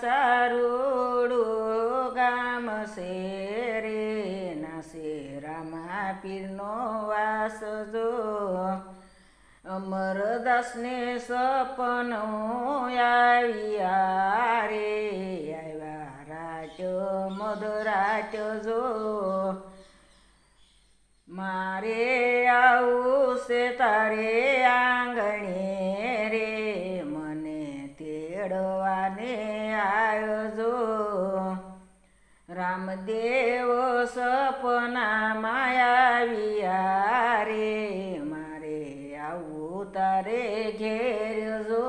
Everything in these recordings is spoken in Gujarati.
સારુડું ગામ છે રે નાસે રામા પીરનો વાસ જો. અમરદાસને સપનું આવ્યા રે, આવ્યા રાજો મધરાજો જો. મારે આવું છે તારે આંગણે રામદેવ સપનામાં આવ્યા રે. મારે આવું તારે ઘેર જો.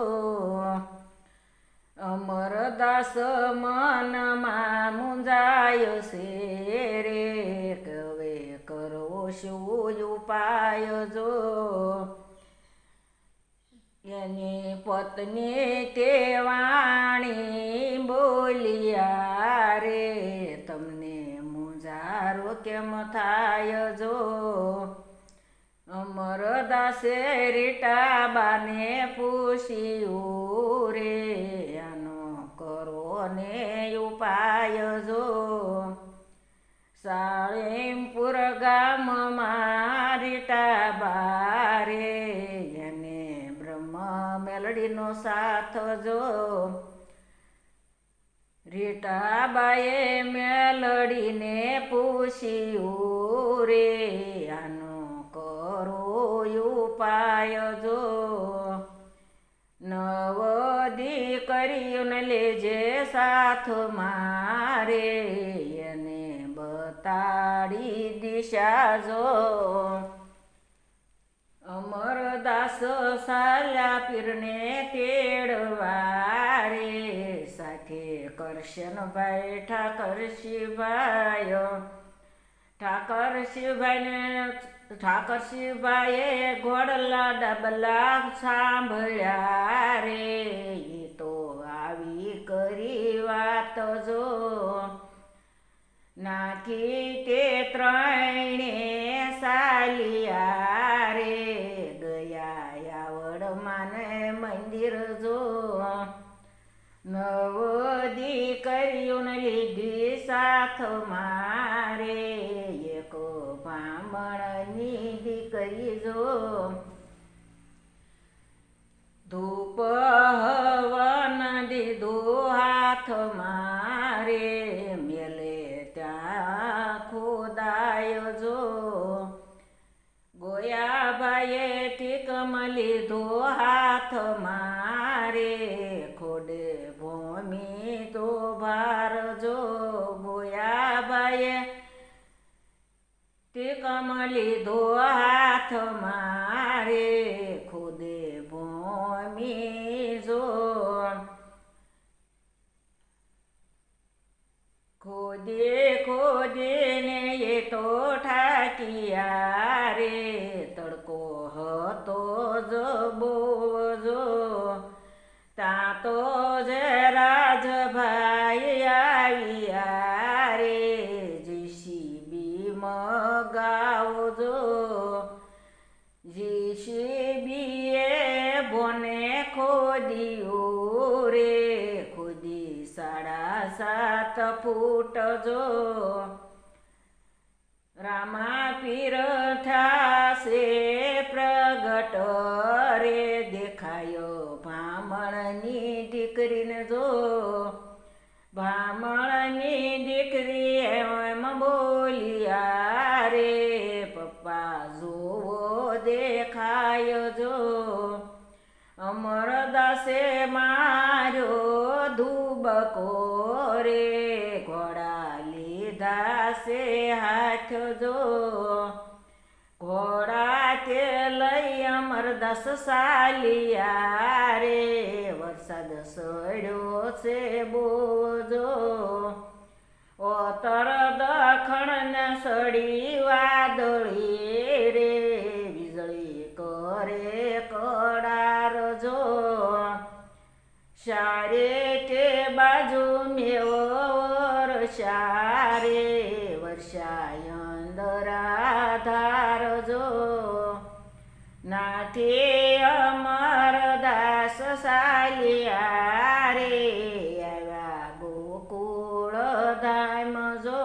અમરદાસ મનમાં મુંજાય છે રે. કવે કરવો શું ઉપાય જો. એની પત્ની તે વાણી બોલિયા રે. કેમ થાય જો. અમરદાસે રીટાબાને પૂછ્યું રે આનો કરો ને ઉપાય જો. સાળીમપુર ગામમાં રીટાબા રે એને બ્રહ્મ મેલડીનો સાથ જો. રીટાબાએ મેલડીને પૂછ્યું, રે, આનો કરો ઉપાય જો. નવ દીકરીઓને લેજે સાથ મારે, એને બતાડી દિશા જો. અમરદાસ સાલા પીરને તેડવા રે, સાથે કરશન ભાઈ ઠાકર શિવાય ઠાકર શિવભાઈને, ઠાકર શિવભાઈએ ઘોડલા ડબલા સાંભળ્યા રે. તો આવી કરી વાત જો. નાખી તે ત્રણે સાલિયા નવ દીકરીઓને લીધી સાથ મારે. એક બ્રાહ્મણની દીકરી જો ધૂપ હવન દીધું હાથ ખોદે જેને એ તો ઠાકિયા રે. તડકો હતો જ બહુ જો તા તો જે રાજભાઈ આવ્યા રે. જીસીબી મગાવો જો જીસીબીએ બોને ખોદ્યું રે. સાત ફૂટ જો રામા પીર થાશે પ્રગટ રે દેખાયો ભામણની દીકરીને જો ભામણની દીકરી એમ બોલિયા રે પપ્પા જોવો દેખાયો જો અમરદાસે ધુબકો રે ઘોડા લીધા છે હાથ જો. ઘોડા તે લઈ અમરદાસ સાલિયા રે, વરસાદ સડ્યો છે બોજો. ઓતર દખણ ને સડી વાદળી રે, વીજળી કરે કડાર જો. શારે વધારજો નાથે અમર દાસ સાલિયા રે, આવ્યા ગોકુળ ધામ જો.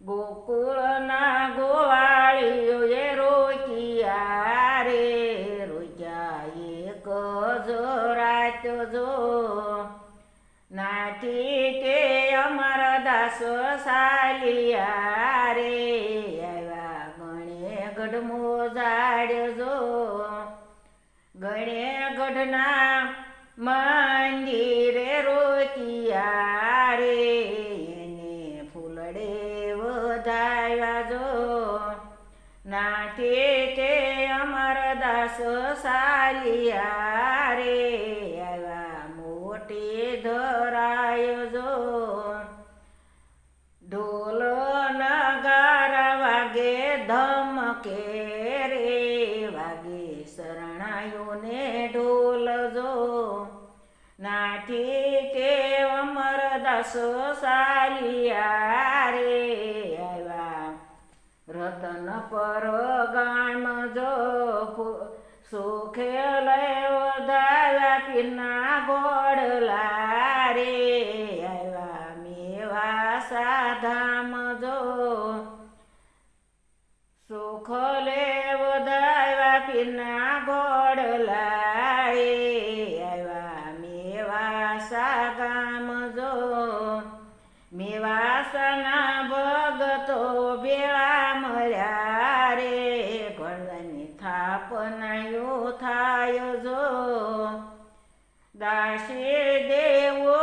ગોકુળના ગોવાળીઓ એ રોક્યા રે, રોક્યા એક જો રાત જો. નાથી કે અમર દાસ સાલિયા રે જાડ્યો જો ગણે ગઢના મંદિરે રોતિયા રે, એને ફૂલડે વધાવ્યા જો નાથે તે અમરદાસ સાલિયા રે, આવ્યા મોટી ધરાયો અમરદાસ સાલિયા રે આવ્યા રતન પર ગામ જો સુખે લયો વધાવ્યા પીરના ગોડલા રે આવ્યા મેવા સાધામ જો સુખ લેવ વધાવ્યા પીરના ગોડલા રે આવ્યા મેવા સાગામ જો મેવાસના ભગતો ભેળા મળ્યા રે ઘોડવાની થાપનાયો થાય જો. દાસે દેવો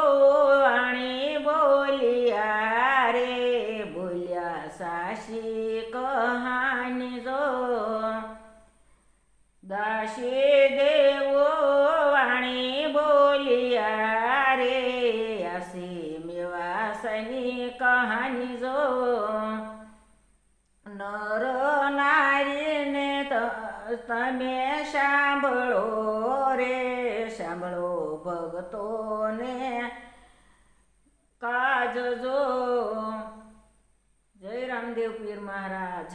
વાણી બોલ્યા રે, બોલ્યા સાસી કહાની જો. દાસે દેવો તમે સાંભળો રે સાંભળો ભગતોને કાજ જો જય રામદેવ પીર મહારાજ.